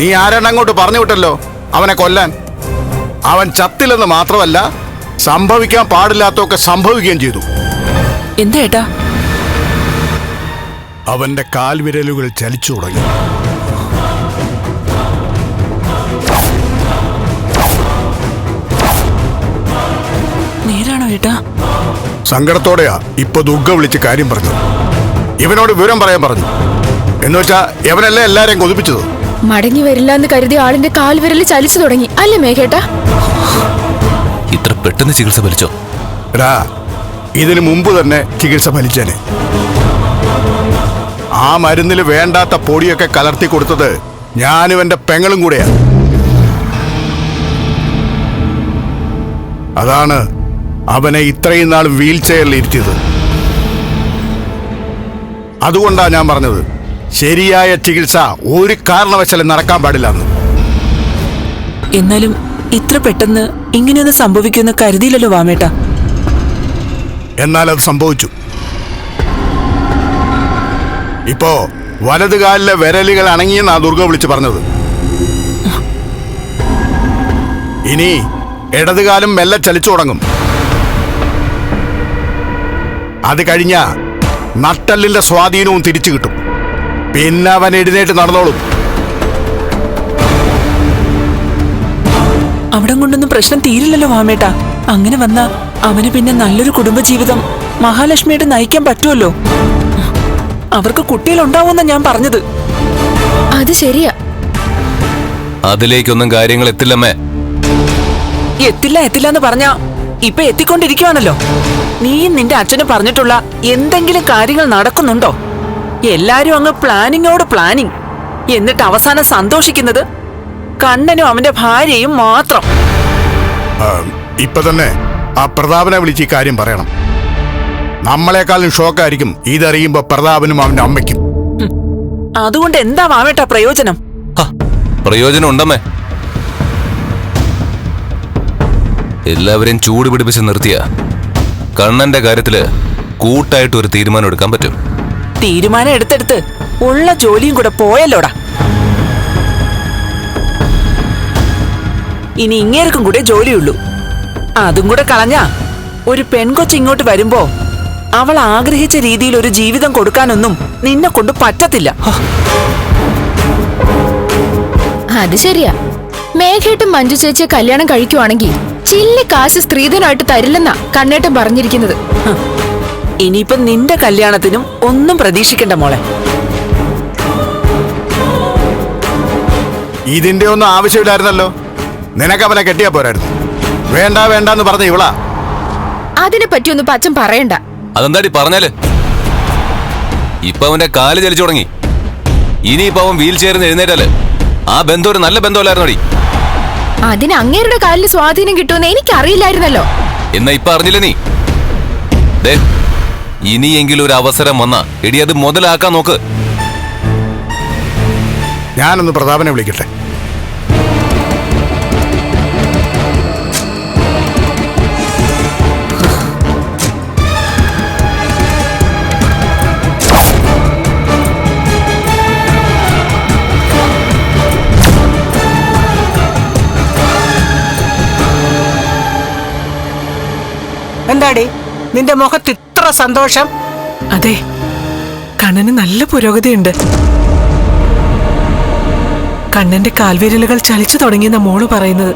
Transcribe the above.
നീ ആരാണ് അങ്ങോട്ട് പറഞ്ഞു വിട്ടല്ലോ? അവനെ കൊല്ലാൻ. അവൻ ചത്തില്ലെന്ന് മാത്രമല്ല സംഭവിക്കാൻ പാടില്ലാത്തൊക്കെ സംഭവിക്കുകയും ചെയ്തു. എന്താ ഏട്ടാ? അവന്റെ കാൽവിരലുകൾ ചലിച്ചു തുടങ്ങി. നേരാണോ ഏട്ടാ? സങ്കടത്തോടെയാ ഇപ്പൊ ദുർഗ വിളിച്ച് കാര്യം പറഞ്ഞു ഇവനോട് വിവരം പറയാൻ പറഞ്ഞു. എന്നുവെച്ചാ ഇവനല്ലേ എല്ലാരെയും കൊതിപ്പിച്ചത്? മടങ്ങി വരില്ല എന്ന് കരുതി ആളിന്റെ കാൽവിരൽ ചലിച്ചു തുടങ്ങി. അല്ലേ മേഘേട്ടാ? ഇത്ര പെട്ടെന്ന് ചികിത്സ ഫലിച്ചോ? എടാ ഇതിനു മുമ്പ് തന്നെ ചികിത്സ ഫലിച്ചേനെ. ആ മരുന്നിൽ വേണ്ടാത്ത പൊടിയൊക്കെ കലർത്തി കൊടുത്തത് ഞാനും എന്റെ പെങ്ങളും കൂടെയാ. അതാണ് അവനെ ഇത്രയും നാൾ വീൽ ചെയറിൽ ഇരുത്തിയത്. അതുകൊണ്ടാ ഞാൻ പറഞ്ഞത്. ശരിയായ ചികിത്സ ഒരു കാരണവശാലും നടക്കാൻ പാടില്ലെന്ന് എന്നാലും ഇത്ര പെട്ടെന്ന് ഇങ്ങനെയൊന്നും സംഭവിക്കുമെന്ന് കരുതിയില്ലല്ലോ വാമേട്ട. എന്നാൽ അത് സംഭവിച്ചു. ഇപ്പോ വലതുകാലിലെ വിരലുകൾ അണങ്ങിയെന്നാ ദുർഗ വിളിച്ചു പറഞ്ഞത്. ഇനി ഇടതുകാലം മെല്ലെ ചലിച്ചു തുടങ്ങും. അത് കഴിഞ്ഞ നട്ടല്ലിന്റെ സ്വാധീനവും തിരിച്ചു കിട്ടും. പിന്നെ അവൻ എഴുന്നേറ്റ് നടന്നോളും. അവിടം കൊണ്ടൊന്നും പ്രശ്നം തീരില്ലല്ലോ വാമേട്ട അങ്ങനെ വന്ന അവന് പിന്നെ നല്ലൊരു കുടുംബജീവിതം മഹാലക്ഷ്മിയുടെ നയിക്കാൻ പറ്റുമല്ലോ. അവർക്ക് കുട്ടികളുണ്ടാവുമെന്ന ഞാൻ പറഞ്ഞത്. അത് ശരിയാ. അതിലേക്കൊന്നും കാര്യങ്ങൾ എത്തില്ലമ്മേ. എത്തില്ല എത്തില്ല എന്ന് പറഞ്ഞാ ഇപ്പൊ എത്തിക്കൊണ്ടിരിക്കുവാണല്ലോ. നീയും നിന്റെ അച്ഛനും പറഞ്ഞിട്ടുള്ള എന്തെങ്കിലും കാര്യങ്ങൾ നടക്കുന്നുണ്ടോ? എല്ലാരും അങ്ങ് പ്ലാനിങ്ങോട് പ്ലാനിങ്. എന്നിട്ട് അവസാനം സന്തോഷിക്കുന്നത് കണ്ണനും അവന്റെ ഭാര്യയും മാത്രം. ഇപ്പൊ തന്നെ ആ പ്രതാപനെ വിളിച്ച് ഈ കാര്യം പറയണം. നമ്മളെക്കാളും ഷോക്കായിരിക്കും. ഇതറിയുമ്പോ പ്രതാപനും അവന്റെ അമ്മയ്ക്കും. അതുകൊണ്ട് എന്താ വാമേട്ടാ പ്രയോജനം? പ്രയോജനം ഉണ്ടമ്മേ എല്ലാവരെയും ചൂട് പിടിപ്പിച്ച് നിർത്തിയ കണ്ണന്റെ കാര്യത്തിൽ കൂട്ടായിട്ട് ഒരു തീരുമാനം എടുക്കാൻ പറ്റും. തീരുമാനം എടുത്തെടുത്ത് ഉള്ള ജോലിയും കൂടെ പോയല്ലോടാ. ഇനി ഇങ്ങേർക്കും കൂടെ ജോലിയുള്ളൂ. അതും കൂടെ കളഞ്ഞാ ഒരു പെൺകൊച്ച് ഇങ്ങോട്ട് വരുമ്പോ അവൾ ആഗ്രഹിച്ച രീതിയിൽ ഒരു ജീവിതം കൊടുക്കാനൊന്നും നിന്നെ കൊണ്ട് പറ്റത്തില്ല. അത് ശരിയാ. മേഘേട്ടും മഞ്ജു ചേച്ചിയെ കല്യാണം കഴിക്കുവാണെങ്കിൽ ചില്ലി കാശ് സ്ത്രീധനായിട്ട് തരില്ലെന്നാ കണ്ണേട്ടൻ പറഞ്ഞിരിക്കുന്നത്. ഇനിയിപ്പൊ നിന്റെ കല്യാണത്തിനും ഒന്നും പ്രതീക്ഷിക്കണ്ട മോളെ. ഇതിന്റെ ഒന്നും ആവശ്യമില്ലായിരുന്നല്ലോ. നിനക്ക് അവനെ കെട്ടിയാ പോരായിരുന്നു. വേണ്ട വേണ്ട എന്ന് പറഞ്ഞ ഇവളാ. അതിനെ പറ്റിയൊന്നും പച്ചൻ പറയണ്ട. അതെന്താടി പറഞ്ഞാൽ? ഇപ്പൊ അവന്റെ കാൽ ചലിച്ചു തുടങ്ങി. ഇനിയിപ്പോ അവൻ വീൽ ചെയറിന് എഴുന്നേറ്റാൽ ആ ബന്ധം ഒരു നല്ല ബന്ധമല്ലായിരുന്നോടി. അതിന് അങ്ങേരുടെ കാലിന് സ്വാധീനം കിട്ടുമെന്ന് എനിക്കറിയില്ലായിരുന്നല്ലോ. എന്നാ ഇപ്പൊ അറിഞ്ഞില്ല നീ? ദേ ഇനിയെങ്കിലും ഒരു അവസരം വന്നാ എടി അത് മുതലാക്കാൻ നോക്ക്. ഞാനൊന്ന് പ്രതാപനെ വിളിക്കട്ടെ. എന്താടി? നിന്റെ മുഖത്ത് സന്തോഷം. അതെ കണ്ണന് നല്ല പുരോഗതിയുണ്ട്. കണ്ണന്റെ കാൽവിരലുകൾ ചലിച്ചു തുടങ്ങിയെന്ന മോൾ പറയുന്നത്.